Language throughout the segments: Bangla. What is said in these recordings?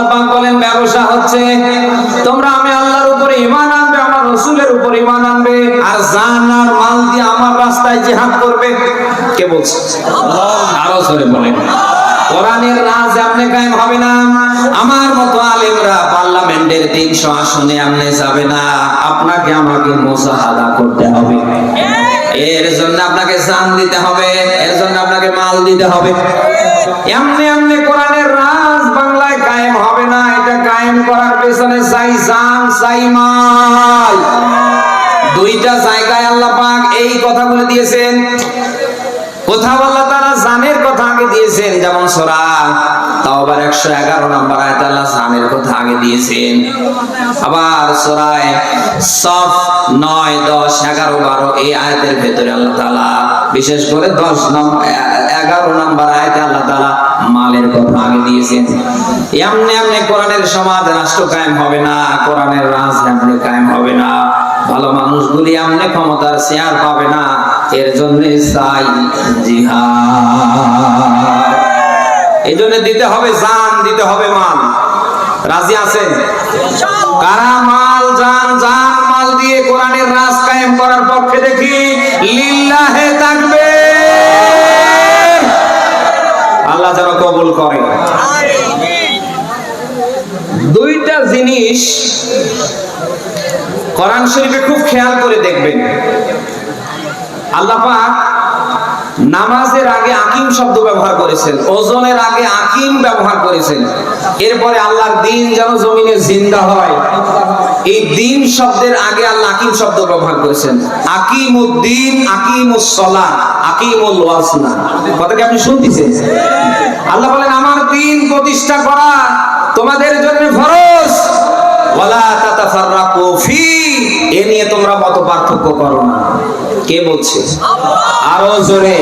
আল্লাহ পাক বলেন ব্যবসা হচ্ছে তোমরা আমি আল্লাহর উপরে ঈমান আনবে আমার রাসূলের উপরে ঈমান আনবে আর জান আর মাল দিয়ে আমার রাস্তায় জিহাদ করবে। কে বলছে? আরও জোরে বলেন। কোরআনের রাজ আপনি কায়েম হবে না। আমার মতো আলেমরা পার্লামেন্টের তিনশো আসনে আপনি যাবে না। আপনাকে আমাকে মোসাহাদা করতে হবে। এর জন্য আপনাকে জান দিতে হবে এর জন্য আপনাকে মাল দিতে হবে। এমনি এমনি কোরআনের রাজ বাংলায় কায়েম হবে না, এটা কায়েম করার পেছনে চাই জান চাই মাল। দুইটা জায়গায় আল্লাহ পাক এই কথাগুলো দিয়েছেন। কোথাও আল্লাহ তারা? জানের কথা আগে দিয়েছেন, যেমন সোরা তাওবার একশো এগারো নম্বর আয়তে আল্লাহ জানের কথা আগে দিয়েছেন। আবার সোরায় সফ নয়, দশ, এগারো, বারো এই আয়াতের ভেতরে আল্লাহ তালা বিশেষ করে দশ নম্বর এগারো নম্বর আয়তে আল্লাহ তালা মালের কথা আগে দিয়েছেন। এমনি এমনি কোরআনের সমাজ রাষ্ট্র কায়েম হবে না, কোরআনের রাজ এমনি কায়েম হবে না। ভালো মানুষগুলি এমনি ক্ষমতার শেয়ার পাবে না, এর জন্য চাই জিহাদ। এই জন্য দিতে হবে জান, দিতে হবে মাল। রাজি আছেন? কারা মাল, জান জান, মাল দিয়ে কোরআনের রাজ কায়েম করার পক্ষে দেখি, লিল্লাহে থাকবে আল্লাহ যেন কবুল করে। দুইটা জিনিস কোরআন শরীফে খুব খেয়াল করে দেখবেন। আল্লাহ নামাজের আগে আকিম শব্দ ব্যবহার করেছেন, ওজনের আগে আকিম ব্যবহার করেছেন। এরপরে আল্লাহর দিন যেন জমিনে জিন্দা হয়। এই দিন শব্দের আগে আল্লাহ আকিম শব্দ ব্যবহার করেছেন। আকিমুদ্দিন আকিমুসলা আকিমুল ওয়াসনা কথা কি আপনি শুনতেছেন? আল্লাহ বলেন, আমার দিন প্রতিষ্ঠা করা তোমাদের জন্য ফরজ। ওয়ালা তাতাফাররাকু ফি, এ নিয়ে তোমরা মত পার্থক্য করো না। কে বলছে? আরও জোরে।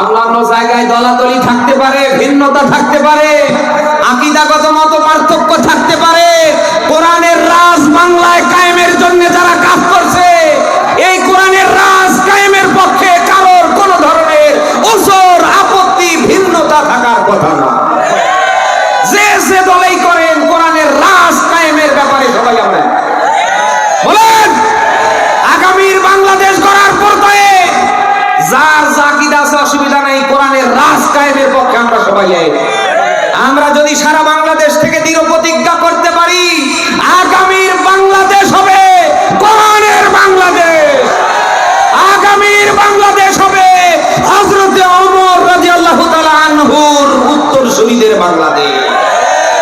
অন্যান্য জায়গায় দলাদলি থাকতে পারে, ভিন্নতা থাকতে পারে, আকিদাগত মত পার্থক্য থাকতে পারে কোরআনের রাজ বাংলায় কায়েমের জন্য যারা কাজ করছে, এই কোরআনের রাজ কায়েমের পক্ষে কারোর কোন ধরনের ওজোর, আপত্তি, ভিন্নতা থাকার কথা না যে যে দলেই করেন, কোরআনের রাজ কায়েমের ব্যাপারে সবাই আমরা বলেন, আগামীর বাংলাদেশ গড়ার পর্যায়ে যার জাকিদা আছে, অসুবিধা নাই, কোরআনের রাজ কায়েমের পক্ষে আমরা সবাই। আমরা যদি সারা বাংলাদেশ থেকে দৃঢ় প্রতিজ্ঞা করতে পারি আগামীর বাংলাদেশ হবে কোরআনের বাংলাদেশ আগামীর বাংলাদেশ হবে হযরতে ওমর রাদিয়াল্লাহু তাআলা আনহুর উত্তরসূরিদের বাংলাদেশ।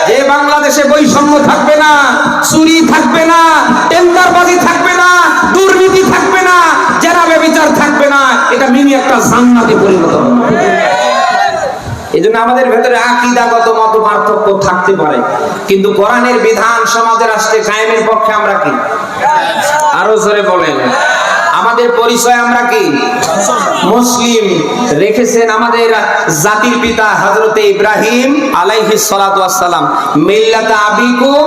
যে বাংলাদেশে বৈষম্য থাকবে না, চুরি থাকবে না, টেন্ডারবাজি থাকবে না, দুর্নীতি থাকবে না যারা বিচার থাকবে না, এটা মিনি একটা জান্নাতে পরিণত হবে। এই জন্য আমাদের ভেতরে আকিদাগত মত পার্থক্য থাকতে পারে। কিন্তু কোরআনের বিধান সমাজের রাষ্ট্রে কায়েমের পক্ষে আমরা কি? আরও জোরে বলেন। আমাদের পরিচয় আমরা কি? মুসলিম। রেখেছেন আমাদের জাতির পিতা হযরতে ইব্রাহিম আলাইহিস সালাতু ওয়াসসালাম মিল্লাতা আবিকুম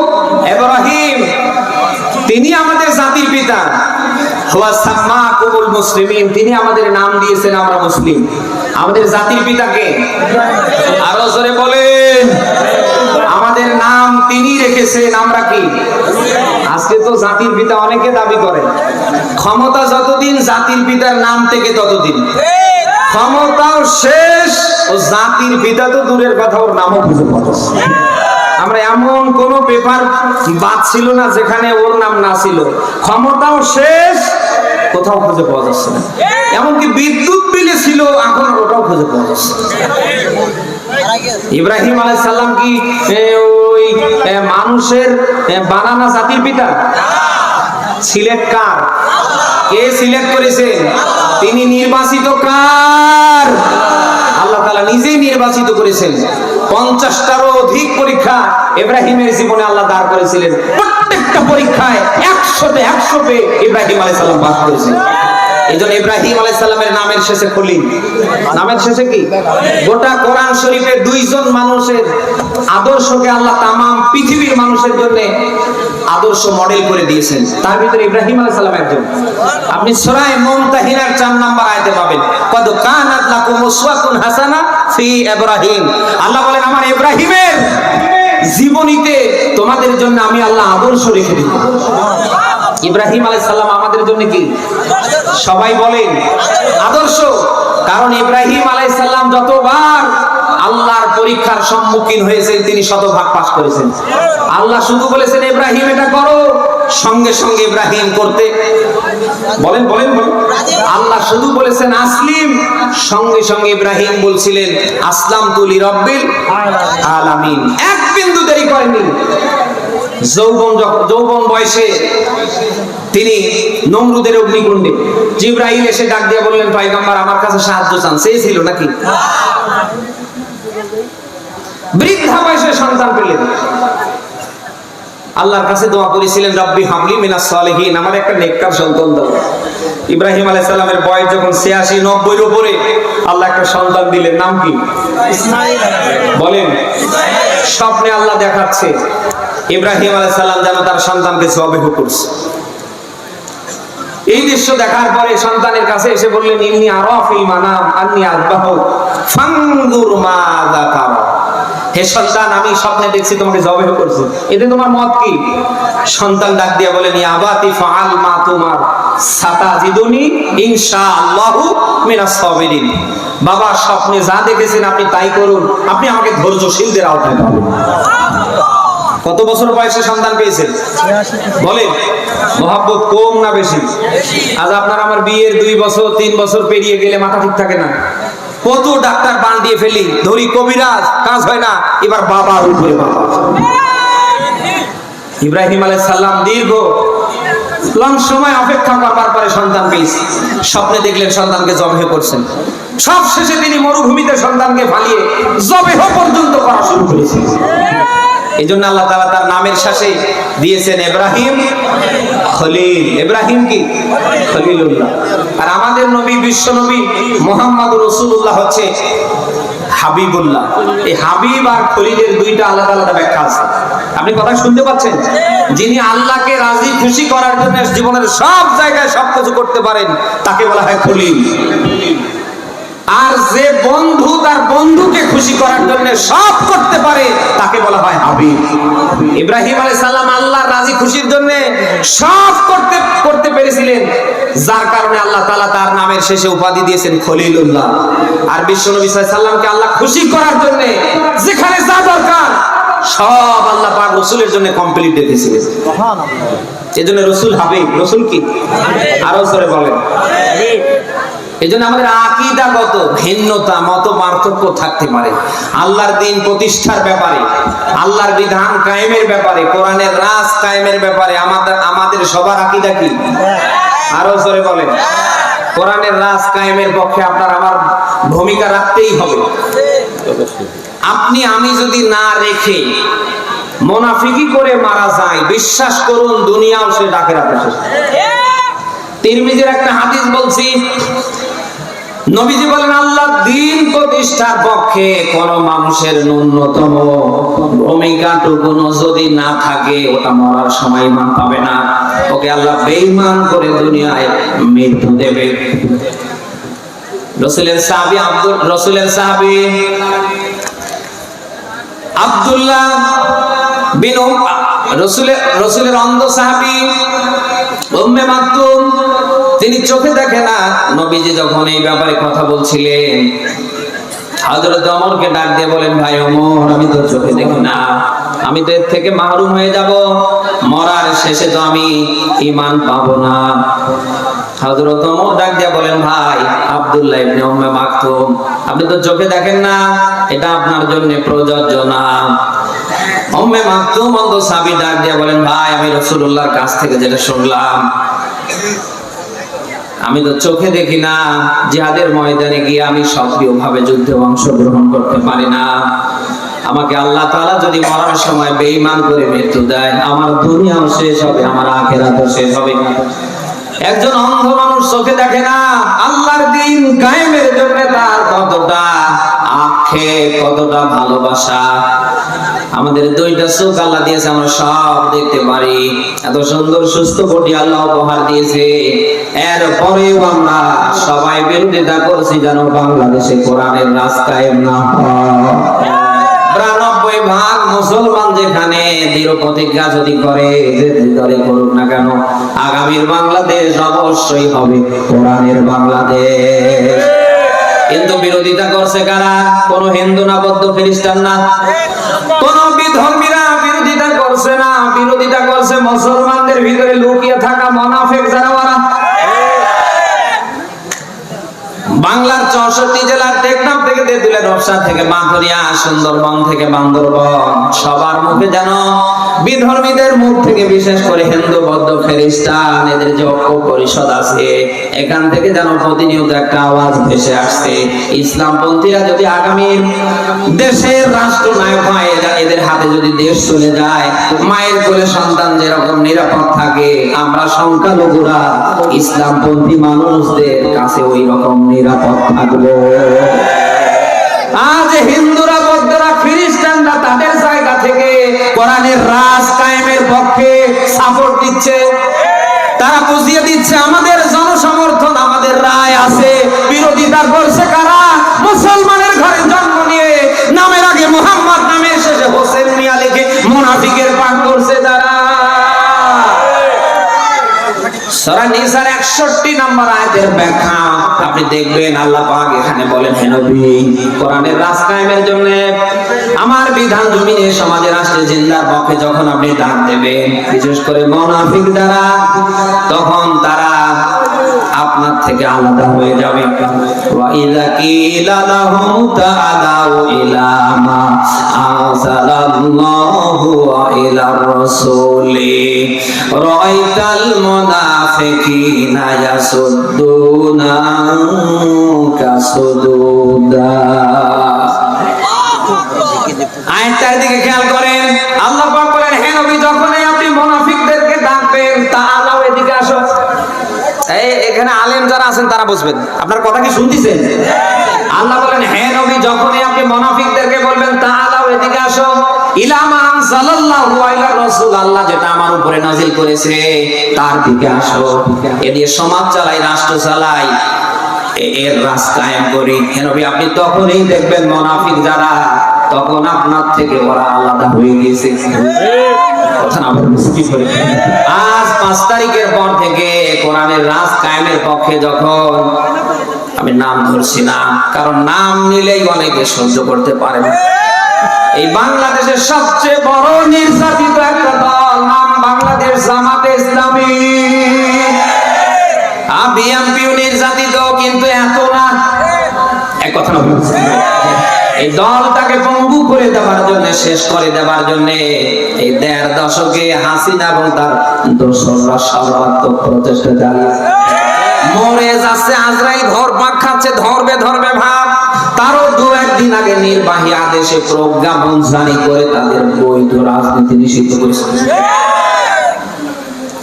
ইব্রাহিম। তিনি আমাদের জাতির পিতা। হুয়া মুসলিমিন। তিনি আমাদের নাম দিয়েছেন আমরা মুসলিম। আমাদের জাতির পিতাকে আরও জোরে বলেন। আমাদের নাম তিনি রেখেছেন আমরা কি? আজকে তো জাতির পিতা অনেকে দাবি করে। ক্ষমতা যতদিন জাতির পিতার নাম থেকে ততদিন। ক্ষমতাও শেষ ও জাতির পিতা তো দূরের কথা, ওর নামও পাবো আমরা এমন কোন পেপার বাদ ছিল না যেখানে ওর নাম না ছিল। ক্ষমতাও শেষ, কোথাও খুঁজে পাওয়া যাচ্ছে না। এমনকি বিদ্যুৎ বিলে ছিল, এখন ওটাও খুঁজে পাওয়া যাচ্ছে। ইব্রাহিম আলাইহিস সালাম কি ওই মানুষের বানানা জাতির পিতা? সিলেক্ট কার? কে সিলেক্ট করেছেন তিনি নির্বাচিত কার? আল্লাহ তাআলা নিজেই নির্বাচিত করেছেন। পঞ্চাশটারও অধিক পরীক্ষা ইব্রাহিমের জীবনে আল্লাহ দাঁড় করেছিলেন। প্রত্যেকটা পরীক্ষায় একশোতে একশো পেয়ে ইব্রাহিম আলাইহিস সালাম পাস করেছেন ইব্রাহিম নামের শেষে নামের শেষে কি? গোটা কোরআন দুইজন মানুষের আদর্শকে আল্লাহ পৃথিবীর মানুষের জন্য আদর্শ মডেল করে দিয়েছেন। তার ভিতরে ইব্রাহিম একজন। আপনি সূরা মুমতাহিনার 4 নাম্বার আয়াতে পাবেন। কদ কানাত লাকুম উসওয়াতুন হাসানা ফি ইব্রাহিম। আল্লাহ বলেন, আমার ইব্রাহিমের জীবনীতে তোমাদের জন্য আমি আল্লাহ আদর্শ রেখে দিব ইব্রাহিম আলাইহিস সালাম আমাদের জন্য কি? সবাই বলেন, আদর্শ। কারণ ইব্রাহিম আলাইহিস সালাম যতবার আল্লাহর পরীক্ষার সম্মুখীন হয়েছেন, তিনি শতভাগ পাশ করেছেন। আল্লাহ শুধু বলেছেন, ইব্রাহিম, এটা করো। সঙ্গে সঙ্গে ইব্রাহিম করতে। বলেন বলেন বলেন। আল্লাহ শুধু বলেছেন, আসলিম। সঙ্গে সঙ্গে ইব্রাহিম বলছিলেন আসলাম তুলি রব্বিল আলামিন। এক বিন্দু দেরি করেননি। যৌবন যখন যৌবন বয়সে তিনি নমরুদের অগ্নিকুণ্ডে। জিব্রাহিম এসে ডাক দিয়ে বললেন পয়গম্বর আমার কাছে সাহায্য চান। সেই ছিল নাকি? বৃদ্ধা বয়সে সন্তান পেলেন। আল্লাহর কাছে দোয়া করেছিলেন রব্বি হামলি মিনাস সালিহিন। আমার একটা নেককার সন্তান দাও। ইব্রাহিম আলাইহিস সালামের বয়স যখন 86 90 এর উপরে আল্লাহ একটা সন্তান দিলেন। নাম কি? বলেন স্বপ্নে আল্লাহ দেখাচ্ছে। ইব্রাহিম আলাইহিস সালাম যেন তার সন্তানকে জবেহ করছে এই দৃশ্য দেখার পরে সন্তানের কাছে এসে বললেন, ইন্নি আরাফিল মানাম, আন্নি তারা হে সন্তান, আমি স্বপ্নে দেখছি তোমাকে করছি এতে তোমার মত কি? সন্তান ডাক দিয়ে বলেন ফাআল মা তোমার সাবিরিন। বাবা, স্বপ্নে যা দেখেছেন আপনি তাই করুন। আপনি আমাকে ধৈর্যশীলদের আওতায় পাবেন কত বছর বয়সে সন্তান পেয়েছেন? বলেন। মহাব্বত কম না বেশি? আজ আপনার আমার বিয়ের দুই বছর, তিন বছর পেরিয়ে গেলে মাথা ঠিক থাকে না। কত ডাক্তার বান দিয়ে ফেলি। ধরি কবিরাজ, কাজ হয় না। এবার বাবার উপরে বাবা। ইব্রাহিম আলাইহিস সালাম দীর্ঘ, লং সময় অপেক্ষা করবার পরে সন্তান পেয়েছে। স্বপ্নে দেখলেন সন্তানকে জবেহ করছেন। সব শেষে তিনি মরুভূমিতে সন্তানকে ফালিয়ে জবেহ পর্যন্ত করা শুরু করেছেন। এই জন্য আল্লাহ তাআলা তার নামের শেষে দিয়েছেন ইব্রাহিম খলিল। ইব্রাহিম কি? খলিলুল্লাহ। আর আমাদের নবী, বিশ্ব নবী মোহাম্মদ রসুল্লাহ হচ্ছে হাবিবুল্লাহ। এই হাবিব আর খলিলের দুইটা আলাদা আলাদা ব্যাখ্যা আছে। আপনি কথা শুনতে পাচ্ছেন? যিনি আল্লাহকে রাজি খুশি করার জন্য জীবনের সব জায়গায় সবকিছু করতে পারেন, তাকে বলা হয় খলিল। আর যে বন্ধু তার বন্ধুকে খুশি করার জন্য সব করতে পারে তাকে বলা হয় হাবিব। ইব্রাহিম আলাইহিস সালাম আল্লাহর রাজি খুশির জন্য সব করতে করতে পেরেছিলেন। যার কারণে আল্লাহ তাআলা তার নামের শেষে উপাধি দিয়েছেন খলিলুল্লাহ। আর বিশ্বনবী সাল্লাল্লাহু আলাইহি সাল্লামকে আল্লাহ খুশি করার জন্য যেখানে যা দরকার সব আল্লাহ পাক রসুলের জন্য কমপ্লিট রেখেছিলেন। এই জন্য রসুল হাবিব রসুল কি? আরও জোরে বলেন। এই জন্য আমাদের আকিদাগত ভিন্নতা, মত পার্থক্য থাকতে পারে। আল্লাহর দিন প্রতিষ্ঠার ব্যাপারে, আল্লাহর বিধান কায়েমের ব্যাপারে, কোরআনের রাজ কায়েমের ব্যাপারে আমাদের আমাদের সবার আকিদা কি? আরও জোরে বলেন। কোরআনের রাজ কায়েমের পক্ষে আপনার আমার ভূমিকা রাখতেই হবে। আপনি, আমি যদি না রেখে মোনাফিকি করে মারা যায় বিশ্বাস করুন দুনিয়াও সে ডাকে রাখে তিরমিজের একটা হাদিস বলছি, নবীজি বলেন, আল্লাহ দিন প্রতিষ্ঠার পক্ষে কোন মানুষের ন্যূনতম ভূমিকাটুকু যদি না থাকে, ওটা মরার সময় ইমান পাবে না। ওকে আল্লাহ বেঈমান করে দুনিয়ায় মৃত্যু দেবে। রসুলের সাহাবী আব্দুল, রসুলের সাহাবী আব্দুল্লাহ বিন রসুলের রসুলের অন্ধ সাহাবী উম্মে মাকতুম, তিনি চোখে দেখে না। নবীজি যখন এই ব্যাপারে কথা বলছিলেন, হযরত ওমরকে ডাক দিয়ে বলেন, ভাই ওমর, আমি তো চোখে দেখি না। আমি তো এর থেকে মাহরুম হয়ে যাব। মরার শেষে তো আমি ঈমান পাবো না। হযরত ওমর ডাক দিয়ে বলেন, ভাই, আব্দুল্লাহ ইবনে উম্মে মাকতুম, আপনি তো চোখে দেখেন না। এটা আপনার জন্য প্রযোজ্য না। উম্মে মাকতুম অন্ধ সাবি ডাক দিয়ে বলেন, ভাই, আমি রাসূলুল্লাহর কাছ থেকে যেটা শুনলাম, আমি তো চোখে দেখি না, জিহাদের ময়দানে গিয়ে আমি সক্রিয়ভাবে যুদ্ধে অংশগ্রহণ করতে পারি না। আমাকে আল্লাহ তাআলা যদি মরার সময় বেঈমান করে মৃত্যু দেয়, আমার দুনিয়াও শেষ হবে, আমার আখেরাতও শেষ হবে। একজন অন্ধ মানুষ চোখে দেখে না, আল্লাহর দিন কায়েমের জন্য তার কতটা আখে কতটা ভালোবাসা। আমাদের দুইটা চোখ আল্লাহ দিয়েছে, আমরা সব দেখতে পারি। এত সুন্দর, সুস্থ বডি আল্লাহ উপহার দিয়েছে। এরপরেও আমরা সবাই বিরোধিতা করছি যেন বাংলাদেশে কোরআনের রাস্তায় না বিরানব্বই কিন্তু বিরোধিতা করছে কারা? কোন হিন্দু না, বৌদ্ধ, খ্রিস্টান না। কোন বিধর্মীরা বিরোধিতা করছে না, বিরোধিতা করছে মুসলমানদের ভিতরে লুকিয়ে থাকা মনাফেক যারা বাংলার চৌষট্টি জেলার থেকে রবসা থেকে বাঁধরিয়া সুন্দরবন থেকে বান্দরবন, সবার মুখে যেন বিধর্মীদের মুখ থেকে বিশেষ করে হিন্দু, বৌদ্ধ, খ্রিস্টান, এদের যে পরিষদ আছে এখান থেকে যেন প্রতিনিয়ত একটা আওয়াজ ভেসে আসছে। ইসলামপন্থীরা যদি আগামী দেশের রাষ্ট্রনায়ক হয় এদের হাতে যদি দেশ চলে যায়, মায়ের কোলে সন্তান যেরকম নিরাপদ থাকে, আমরা সংখ্যালঘুরা, ইসলামপন্থী মানুষদের কাছে ওই রকম নিরাপদ থাকব। আজ হিন্দুরা, বৌদ্ধরা, খ্রিস্টানরা তাদের জায়গা থেকে কোরআনের রাজ কায়েমের পক্ষে সাপোর্ট দিচ্ছে। তারা বুঝিয়ে দিচ্ছে, আমাদের বিরোধিতা করছে কারা? মুসলমানের ঘরে জন্ম নিয়ে নামের আগে মোহাম্মদ নামে শেষে হোসেন মিয়া লিখে মুনাফিকের পাঠ করছে তারা। সূরা নিসার 61 নম্বর আয়াতের ব্যাখ্যা। আপনি দেখবেন আল্লাহ পাক এখানে বলেন, হে কোরআনের রাজ কায়েমের জন্য আমার বিধান জমিনে সমাজে জিন্দার পক্ষে যখন আপনি ডাক দেবেন, বিশেষ করে মুনাফিক দ্বারা, তখন তারা আপনার থেকে আলাদা হয়ে যাবে। ওয়া ইযা কিলা লাহুম তাআলাউ ইলা মা আনজালাল্লাহু ওয়া ইলার রাসূলি। রাআইতাল মুনাফিকিনা ইয়াসুদ্দুনা কাসুদুদা আয়াতটার দিকে খেয়াল করেন। আল্লাহ পাক বলেন হে নবী যখনই এখানে আলেম যারা আছেন, তারা বুঝবেন। আপনার কথা কি শুনতেছেন? আল্লাহ বলেন, হে নবী, যখনই আপনি মুনাফিকদেরকে বলবেন তাআলাও এদিকে আসো। ইলামা সাল্লাল্লাহু আলাইহি রাসূল, আল্লাহ যেটা আমার উপরে নাজিল করেছে, তার দিকে আসো। এ দিয়ে সমাজ চালাই, রাষ্ট্র চালাই। এর কায়েম করি। হে নবী, আপনি তখনই দেখবেন মুনাফিক যারা তখন আপনার থেকে ওরা আলাদা হয়ে করে? আজ পাঁচ তারিখের পর থেকে কোরআনের রাজ কায়েমের পক্ষে যখন আমি নাম ধরছি না, কারণ নাম নিলেই অনেকে সহ্য করতে পারে এই বাংলাদেশের সবচেয়ে বড় নির্যাতিত একটা দল, নাম বাংলাদেশ জামাতে ইসলামী। বিএনপিও নির্যাতিত, কিন্তু এত না। এক কথা না এই দলটাকে পঙ্গু করে দেওয়ার জন্য, শেষ করে দেওয়ার জন্য এই দেড় দশকে হাসিনা এবং তার দোসররা সর্বাত্মক প্রচেষ্টা চালিয়েছে মরে যাচ্ছে আজরাই ধর পাক খাচ্ছে ধরবে ধরবে ভাব তারও দু একদিন আগে নির্বাহী আদেশে প্রজ্ঞাপন জারি করে তাদের বৈধ রাজনীতি নিষিদ্ধ করেছে।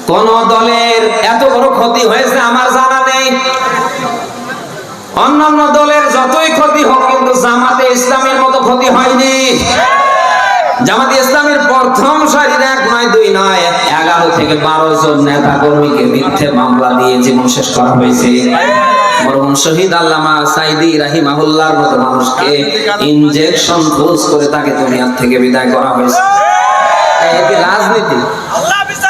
কোন দলের এত বড় ক্ষতি হয়েছে আমার জানা নেই। অন্যান্য দলের যতই ক্ষতি হোক কিন্তু জামাতে ইসলামের মতো ক্ষতি হয়নি। জামাতে ইসলামের প্রথম সারির এক নয় দুই নয় এগারো থেকে বারো জন নেতা কর্মীকে মিথ্যে মামলা দিয়ে জীবন শেষ করা হয়েছে। মরহুম শহীদ আল্লামা সাইদি রাহিমাহুল্লাহর মতো মানুষকে ইনজেকশন ডোজ করে তাকে থেকে বিদায় করা হয়েছে। এটি রাজনীতি।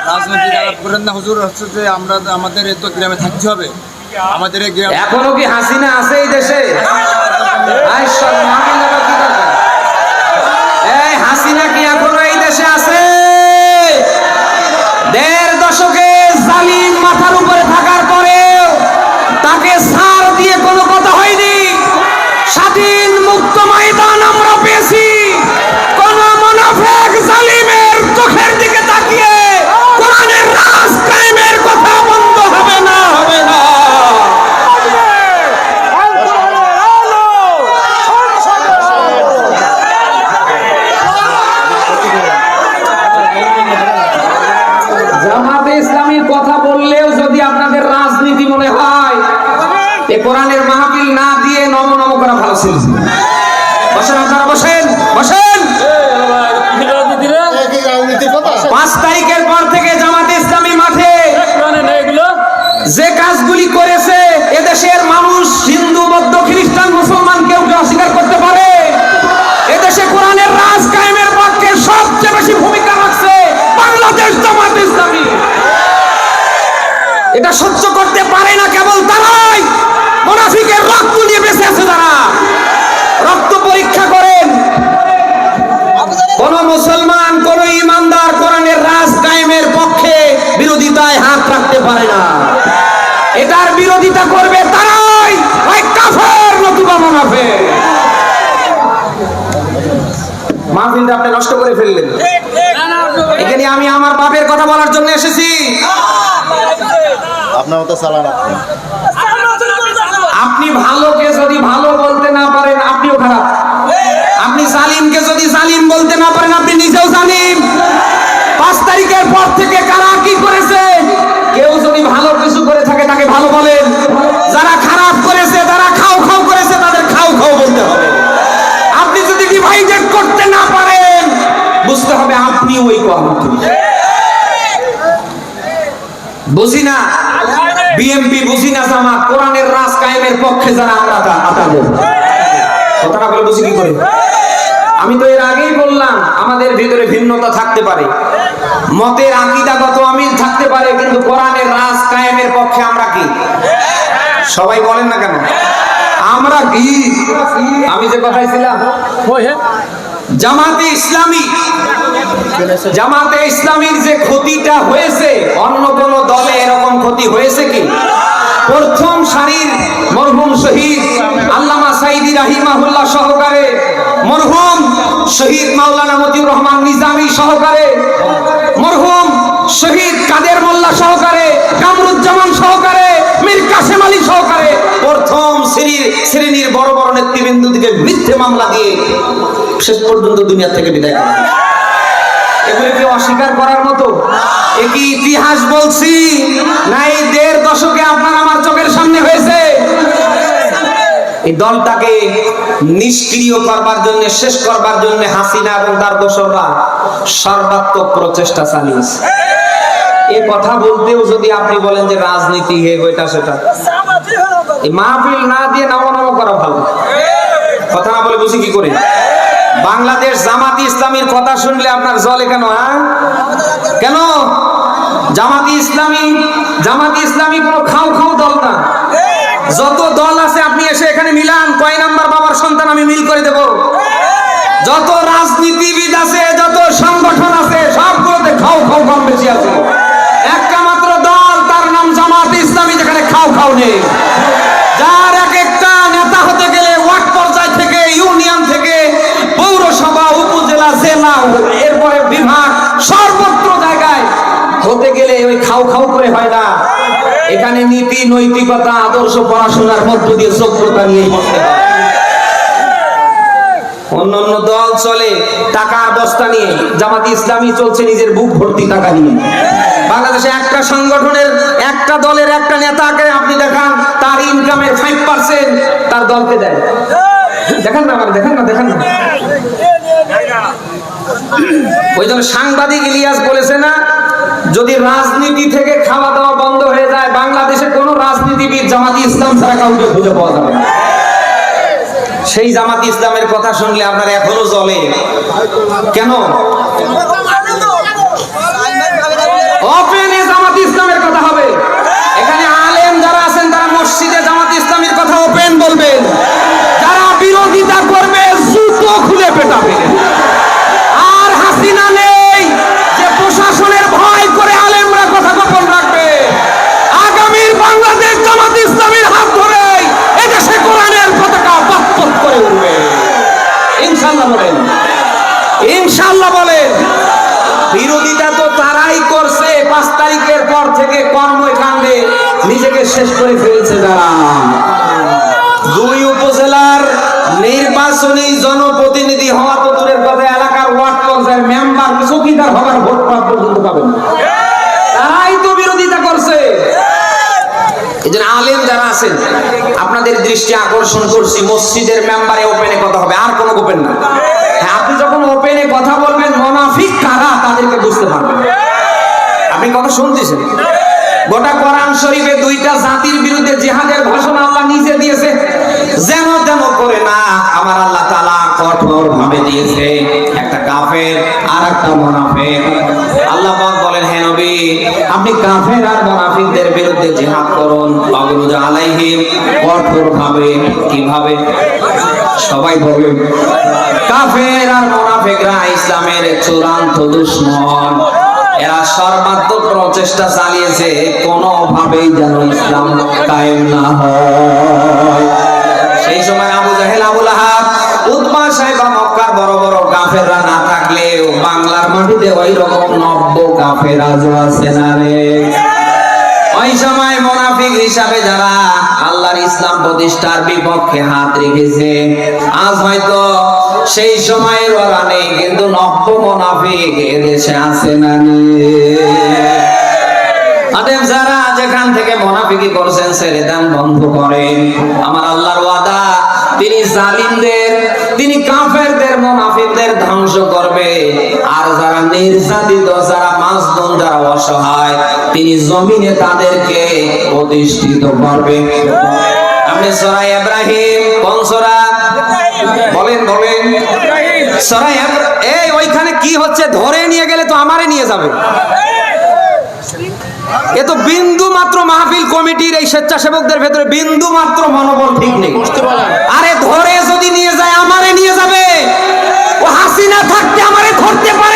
রাজনীতি করেন না হুজুর হচ্ছে যে আমরা আমাদের এত গ্রামে থাকতে হবে। এখনও কি হাসিনা আছে এই দেশে? হাসিনা কি নষ্ট করে ফেললেন। এখানে আমি আমার বাপের কথা বলার জন্য এসেছি। আপনার চালান আপনি আপনি। বুঝি না? বিএমপি বুঝি না জামাত কোরআনের রাজ কায়েমের পক্ষে যারা, আমরা আপনাদের কথাটা বলে বুঝি কি করে? আমি তো এর আগেই বললাম, আমাদের ভিতরে ভিন্নতা থাকতে পারে। মতের আকিদাগত আমিল থাকতে পারে, কিন্তু কোরআনের রাজ কায়েমের পক্ষে আমরা কি? সবাই বলেন না কেন? আমরা কি? আমি যে কথাই ছিলাম জামাতে ইসলামী। জামাতে ইসলামীর যে ক্ষতিটা হয়েছে, অন্য কোন দলে এরকম ক্ষতি হয়েছে কি? প্রথম সারির মরহুম শহীদ আল্লামা সাইদি রাহিমাহুল্লাহ সহকারে, মরহুম শহীদ মাওলানা মতিউর রহমান নিজামী সহকারে, মরহুম শহীদ কাদের মোল্লা সহকারে, কামরুজ্জামান সহকারে, মীর কাসেম আলী সহকারে। শ্রেণির বড় বড় নেতৃবৃন্দকে মিথ্যে মামলা দিয়ে শেষ পর্যন্ত দুনিয়া থেকে বিদায় করা। হয়েছে। এগুলি কি অস্বীকার করার মতো এ কি ইতিহাস বলছি না এই দেড় দশকে আপনার আমার চোখের সামনে হয়েছে। এই দলটাকে নিষ্ক্রিয় করবার জন্য, শেষ করবার জন্য হাসিনা এবং তার দোসররা সর্বাত্মক প্রচেষ্টা চালিয়েছে। এ কথা বলতেও যদি আপনি বলেন যে রাজনীতি হে এটা সেটা। এই মাহফিল না দিয়ে নামো নামো করা ভালো। কথা না বলে বুঝি কি করে? বাংলাদেশ জামাতি ইসলামীর কথা শুনলে আপনার জলে কেন হ্যাঁ? কেন? জামাতি ইসলামী জামাতি ইসলামী কোনো খাও খাও দল না। যত দল আছে, আপনি এসে এখানে মিলান, কয় নাম্বার বাবার সন্তান আমি মিল করে দেব? যত রাজনীতিবিদ আছে, যত সংগঠন আছে, সবগুলোতে খাও খাও কম বেশি আছে। একটা মাত্র দল, তার নাম জামাত ইসলামী, যেখানে খাও খাও নেই। এরপরে বিভাগ সর্বত্র জায়গায় হতে গেলে ওই খাও খাও করে হয় না। এখানে নীতি, নৈতিকতা, আদর্শ পড়াশোনার মধ্য দিয়ে যোগ্যতা নিয়ে করতে হয়। অন্যান্য দল চলে টাকা বস্তা নিয়ে, জামাতি ইসলামী চলছে নিজের বুক ভর্তি টাকা নিয়ে। বাংলাদেশে একটা সংগঠনের, একটা দলের একটা নেতাকে আপনি দেখান, তার ইনকামের ফাইভ পার্সেন্ট তার দলকে দেয় দেখেন না দেখেন না দেখেন না। ওই জন্য সাংবাদিক ইলিয়াস বলেছে না, যদি রাজনীতি থেকে খাওয়া দাওয়া বন্ধ হয়ে যায়, বাংলাদেশে কোনো রাজনীতিবিদ জামাতি ইসলাম ছাড়া কাউকে খুঁজে পাওয়া যাবে না। সেই জামাতি ইসলামের কথা শুনলে আপনার এখনও জ্বলে। কেন? ওপেনে জামাতি ইসলামের কথা হবে। এখানে আলেম যারা আছেন, তারা মসজিদে জামাতি ইসলামের কথা ওপেন বলবেন। যারা বিরোধিতা করবে, জুতো খুলে পেটাবে আর হাসিনা নেই যে প্রশাসনের ভয় করে আলেমরা কথা গোপন রাখবে আগামীর বাংলাদেশ জামাত ইসলামীর হাত ধরে এদেশে কোরআনের পতাকা পত্তন করে উঠবে ইনশাল্লাহ বলেন ইনশাল্লাহ বলেন বিরোধিতা তো তারাই করছে পাঁচ তারিখের পর থেকে কর্মকাণ্ডে নিজেকে শেষ করে ফেলছে যারা। দুই উপজেলার নির্বাচনী জনপ্রতিনিধি হওয়া তো দূরের কথা এলাকার ওয়ার্ড পর্যায়ের মেম্বার চৌকিদার হবার ভোট পাওয়া পর্যন্ত পাবেন। তারাই তো বিরোধিতা করছে। এই আলেম যারা আছেন আপনাদের দৃষ্টি আকর্ষণ করছি মসজিদের মেম্বারে ওপেনে কথা হবে আর কোনো ওপেন না। হ্যাঁ, আপনি যখন ওপেনে কথা বলবেন মনাফিক কারা তাদেরকে বুঝতে পারবেন। আপনি কথা শুনতেছেন? গোটা কোরআন শরীফে দুইটা জাতির বিরুদ্ধে জিহাদের ঘোষণা আল্লাহ নিজে দিয়েছে। যেন তেন করে না, আমার আল্লাহ তাআলা কঠোর ভাবে দিয়েছে। একটা কাফের আর একটা মুনাফিক। আল্লাহ বলেন, হে নবী, আপনি কাফের আর মুনাফিকদের বিরুদ্ধে জিহাদ করুন। অগরুজ আলাইহিম কঠোর ভাবে কীভাবে? সবাই বলবেন কাফের আর মুনাফিকরা ইসলামের চূড়ান্ত দুশ্মন। এরা সর্বাত্মক প্রচেষ্টা চালিয়েছে কোনোভাবেই যেন ইসলাম কায়েম না হয়। সেই সময় আবু জাহেল আবুল আহাব উৎমা সাহেব মক্কার বড় বড় কাফের কাফেররা না থাকলেও বাংলার মাটিতে ওই রকম নব্য কাফের আজও আছে না রে। ওই সময় মোনাফিক হিসাবে যারা আল্লাহর ইসলাম প্রতিষ্ঠার বিপক্ষে হাত রেখেছে, আজ হয়তো সেই সময়ের ওরা নেই, কিন্তু নব্য মুনাফিক এদেশে আছে না অতএব যারা যেখান থেকে মোনাফিকি করছেন ছেড়ে দেন বন্ধ করেন। আমার আল্লাহর ওয়াদা তিনি জালিমদের, তিনি কাফেরদের, মোনাফিকদের ধ্বংস করবে। আর যারা নির্যাতিত, যারা মাজলুম, যারা অসহায়, তিনি জমিনে তাদেরকে প্রতিষ্ঠিত করবে। আপনি সূরা ইব্রাহিম কোন সূরা? বলেন বলেন। সূরা ইব্রা- এই, ওইখানে কি হচ্ছে? ধরে নিয়ে গেলে তো আমারে নিয়ে যাবে। এ তো বিন্দু মাত্র মাহফিল কমিটির এই স্বেচ্ছাসেবকদের ভেতরে বিন্দু মাত্র মনোবল ঠিক নেই। আরে ধরে যদি নিয়ে যায় আমারে নিয়ে যাবে। ও হাসিনা থাকতে আমারে ধরতে পারে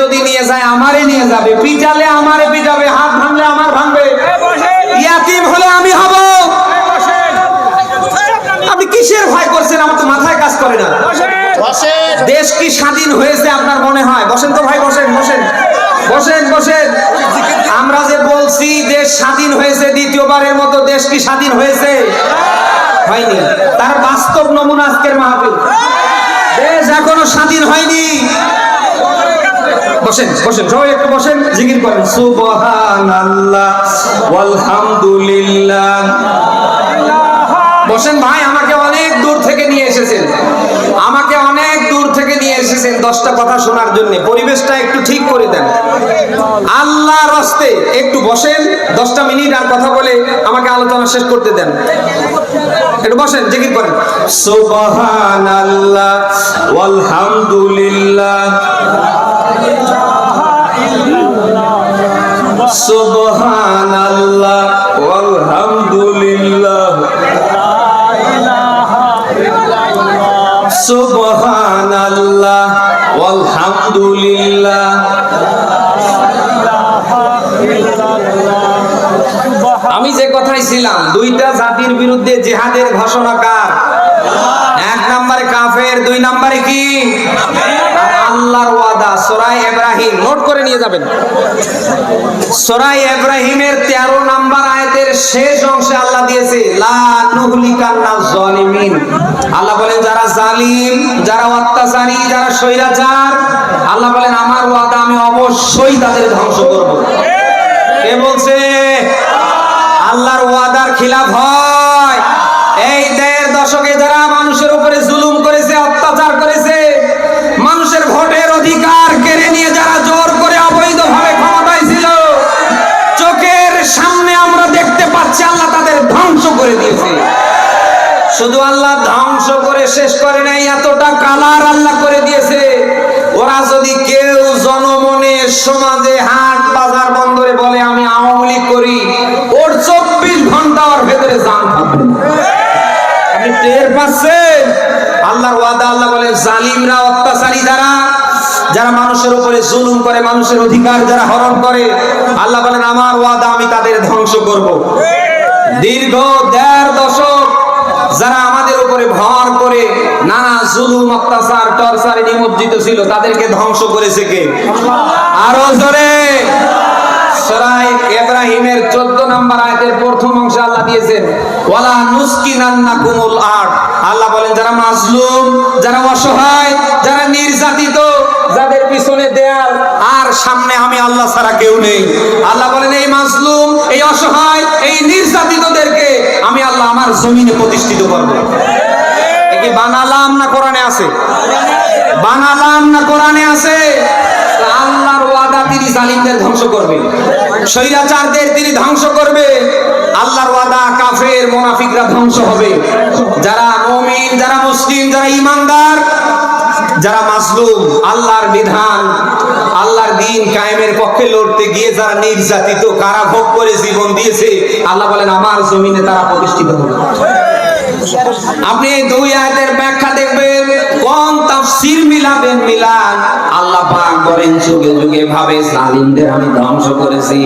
যদি নিয়ে যায় আমারে নিয়ে যাবে। পিটালে আমারে পিটাবে হাত ভাঙলে আমার ভাঙবে। ইয়াতিম হলে আমি হব। আপনি কিসের ভয় করছেন? আমার তো মাথায় কাজ করে না। দেশ কি স্বাধীন হয়েছে আপনার মনে হয়? বসেন তো ভাই বসেন বসেন। বসেন বসেন। আমরা যে বলছি দেশ স্বাধীন হয়েছে দ্বিতীয়বারের মতো দেশ কি স্বাধীন হয়েছে? হয়নি। তার বাস্তব নমুনা আজকের মাহফিল। দেশ এখনও স্বাধীন হয়নি। বসেন বসেন, সবাই একটু বসেন, জিকির করেন। সুবহানাল্লাহ, ওয়ালহামদুলিল্লাহ। বসেন ভাই, আমাকে অনেক দূর থেকে নিয়ে এসেছেন। আমাকে অনেক দূর থেকে নিয়ে এসেছেন দশটা কথা শোনার জন্য। পরিবেশটা একটু ঠিক করে দেন। আল্লাহ রস্তে একটু বসেন, দশটা মিনিট আর কথা বলে আমাকে আলোচনা শেষ করতে দেন। একটু বসেন, জিকির করেন। সুবহান আল্লাহ আলহামদুলিল্লাহ আমি যে কথাই ছিলাম, দুইটা জাতির বিরুদ্ধে জিহাদের ঘোষণা কার? এক নম্বরে কাফের, দুই নম্বরে কি? আল্লাহর ওয়াদা সরাই ইব্রাহিম নোট করে নিয়ে যাবেন। সরাই ইব্রাহিমের 13 নাম্বার শেষ অংশে আল্লাহ দিয়েছে আল্লাহ বলেন, যারা জালিম, যারা অত্যাচারী, যারা স্বৈরাচার, আল্লাহ বলেন, আমার ওয়াদা আমি অবশ্যই তাদের ধ্বংস করব। কে বলছে? আল্লাহর ওয়াদার খিলাফ হয়। ভেতরে থাকবে। টের পাচ্ছেন ওয়াদা, আল্লাহ বলেন জালিমরা অত্যাচারী যারা যারা মানুষের উপরে জুলুম করে, মানুষের অধিকার যারা হরণ করে, আল্লাহ বলেন, আমার ওয়াদা আমি তাদের ধ্বংস করব। দীর্ঘ দেড় দশক যারা আমাদের উপরে ভর করে নানা জুলুম, অত্যাচার, টর্চারে নিমজ্জিত ছিল, তাদেরকে ধ্বংস করেছে কে? আরও জোরে। সরাই ইব্রাহিমের 14 নম্বর আয়াতের প্রথম অংশ আল্লাহ দিয়েছেন, ওয়ালা আল্লাহ বলেন, যারা মাজলুম, যারা অসহায়, যারা নির্যাতিত, যাদের পিছনে দেয়াল, আর সামনে আমি আল্লাহ ছাড়া কেউ নেই। আল্লাহ বলেন, এই মাজলুম, এই অসহায়, এই নির্যাতিতদেরকে আমি আল্লাহ আমার জমিনে প্রতিষ্ঠিত করব। কি বানালাম না কোরআনে আছে? বানালাম না কোরআনে আছে? তিনি জালিমদের ধ্বংস করবে স্বৈরাচারদের তিনি ধ্বংস করবে আল্লাহর ওয়াদা, কাফের, মুনাফিকরা ধ্বংস হবে। যারা মুমিন, যারা মুসলিম, যারা ইমানদার যারা মাসলুম আল্লাহর বিধান, আল্লাহর দিন কায়েমের পক্ষে লড়তে গিয়ে যারা নির্যাতিত কারা ভোগ করে জীবন দিয়েছে, আল্লাহ বলেন, আমার জমিনে তারা প্রতিষ্ঠিত হবে। আপনি দুই আয়াতের ব্যাখ্যা দেখবেন তাফসীর মিলাবেন মিলান আল্লাহ পাক বলেন, যুগে যুগে ভাবে জালিমদের আমি ধ্বংস করেছি।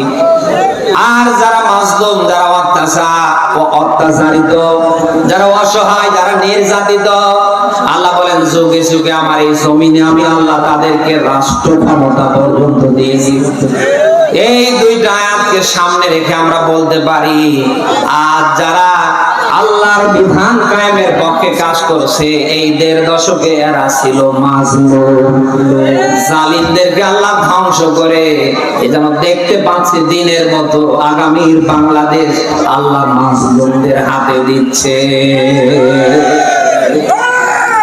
আর যারা মাজলুম, যারা অত্যাচার ও অত্যাচারিত, যারা অসহায়, যারা নির্যাতিত, আল্লাহ বলেন, যুগে যুগে আমার এই জমিনে আমি আল্লাহ তাদেরকে রাষ্ট্র ক্ষমতা পর্যন্ত দিয়েছি। এই দুইটা আয়াতকে সামনে রেখে আমরা বলতে পারি আর যারা আল্লাহর বিধান কায়েমের পক্ষে কাজ করছে। এই দেড় দশকে এরা ছিল জালিমদেরকে আল্লাহ ধ্বংস করে। এই যেন দেখতে পাচ্ছি দিনের মতো আগামীর বাংলাদেশ আল্লাহ মাজলুমদের হাতে দিচ্ছে।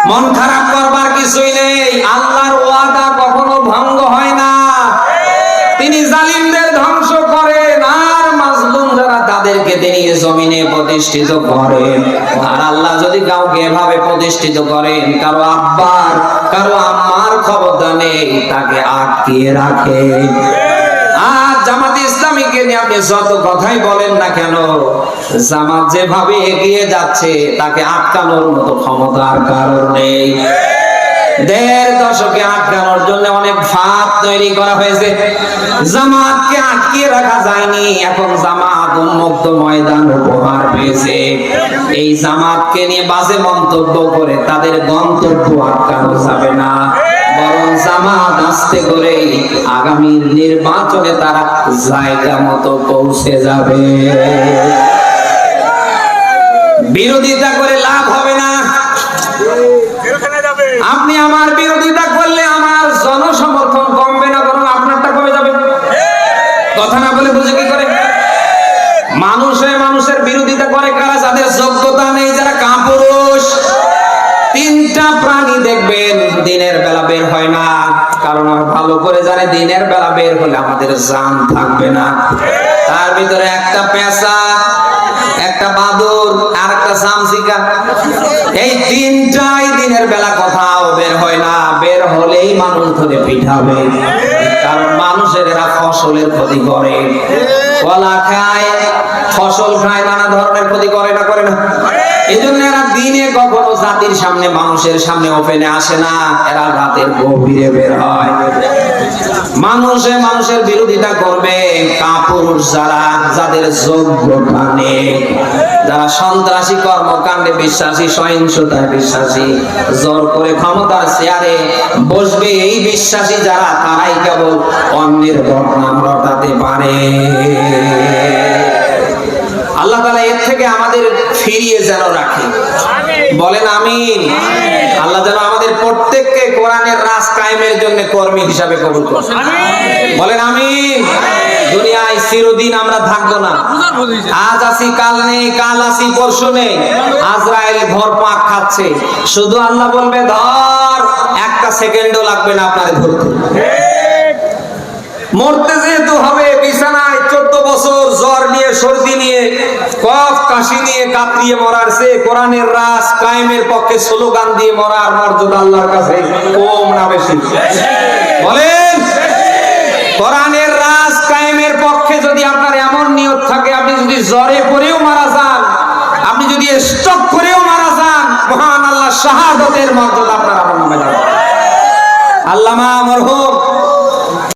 মন খারাপ করবার কিছুই নেই। আল্লাহর তাদেরকে তিনি জমিনে প্রতিষ্ঠিত করেন। আর আল্লাহ যদি কাউকে এভাবে প্রতিষ্ঠিত করেন, কারও আব্বার, কারও আম্মার ক্ষমতা নেই তাকে আটকিয়ে রাখে। আর জামাত ইসলামীকে নিয়ে আপনি যত কথাই বলেন না কেন, জামাত যেভাবে এগিয়ে যাচ্ছে, তাকে আটকানোর মতো ক্ষমতা কারোর নেই। দেড় দশকে আটকানোর জন্য অনেক ফাঁদ তৈরি করা হয়েছে। জামাতকে আটকিয়ে রাখা যায়নি, এখন জামাত উন্মুক্ত ময়দান উপহার পেয়েছে। এই জামাতকে নিয়ে বাজে মন্তব্য করে তাদের গন্তব্য আটকানো যাবে না। বরং জামাত আসতে করে নির্বাচনে তারা জায়গা মতো পৌঁছে যাবে। বিরোধিতা করে লাভ আমার বিরোধিতা করলে আমার জনসমর্থন কমবে না, বরং আপনারটা কমে যাবে। কথা না বলে বুঝে কি করে? মানুষে মানুষের বিরোধিতা করে কারা? যাদের যোগ্যতা নেই, যারা কাপুরুষ। তিনটা প্রাণী দেখবেন, দিনের বেলা বের হয় না। কারণ ভালো করে জানে, দিনের বেলা বের হলে আমাদের জান থাকবে না। তার ভিতরে একটা পেঁচা একটা বাদর, আর একটা সামসিকা। এই তিনটাই দিনের বেলা কোথাও বের হয় না। বের হলেই মানুষ ধরে পিঠাবে কারণ মানুষের এরা ফসলের ক্ষতি করে। কলা খায়, ফসল খায়, নানা ধরনের ক্ষতি করে না করে না। এই জন্য এরা দিনে কখনো জাতির সামনে, মানুষের সামনে ওপেনে আসে না। এরা রাতের গভীরে বের হয়। মানুষে মানুষের বিরোধিতা করবে। কাপুরুষ যারা, যাদের যোগ্যতা নেই যারা সন্ত্রাসী কর্মকাণ্ডে বিশ্বাসী, সহিংসতায় বিশ্বাসী, জোর করে ক্ষমতার চেয়ারে বসবে এই বিশ্বাসী যারা, তারাই কেবল অন্যের বদনাম রটাতে পারে। আল্লাহ তালা এর থেকে আমাদের ফিরিয়ে যেন রাখে। বলেন আমিন। আল্লাহ যেন আমাদের প্রত্যেককে কোরআনের রাজ কায়েমের জন্য কর্মী হিসাবে কবুল করে। বলেন আমিন। দুনিয়ায় চিরদিন আমরা থাকব না। আজ আসি কাল নেই কাল আসি পরশু নেই। আজরাইল ঘর পাক খাচ্ছে। শুধু আল্লাহ বলবে ধর একটা সেকেন্ডও লাগবে না আপনার ধরতে। মরতে যেহেতু হবে বিছানায় বছর জ্বর নিয়ে, সর্দি নিয়ে, কফ, কাশি নিয়ে কাঁপিয়ে মরার সে কোরআনের রাস কায়েমের পক্ষে স্লোগান দিয়ে মরার মর্যাদা আল্লাহর কাছে কম না বেশি। বলেন, কোরআনের রাস কায়েমের পক্ষে যদি আপনার এমন নিয়ত থাকে, আপনি যদি জ্বরে পড়েও মারা যান, আপনি যদি স্টক করেও মারা যান, মহান আল্লাহ শাহাদতের মর্যাদা আপনার আমার নামে আল্লামা মরহুম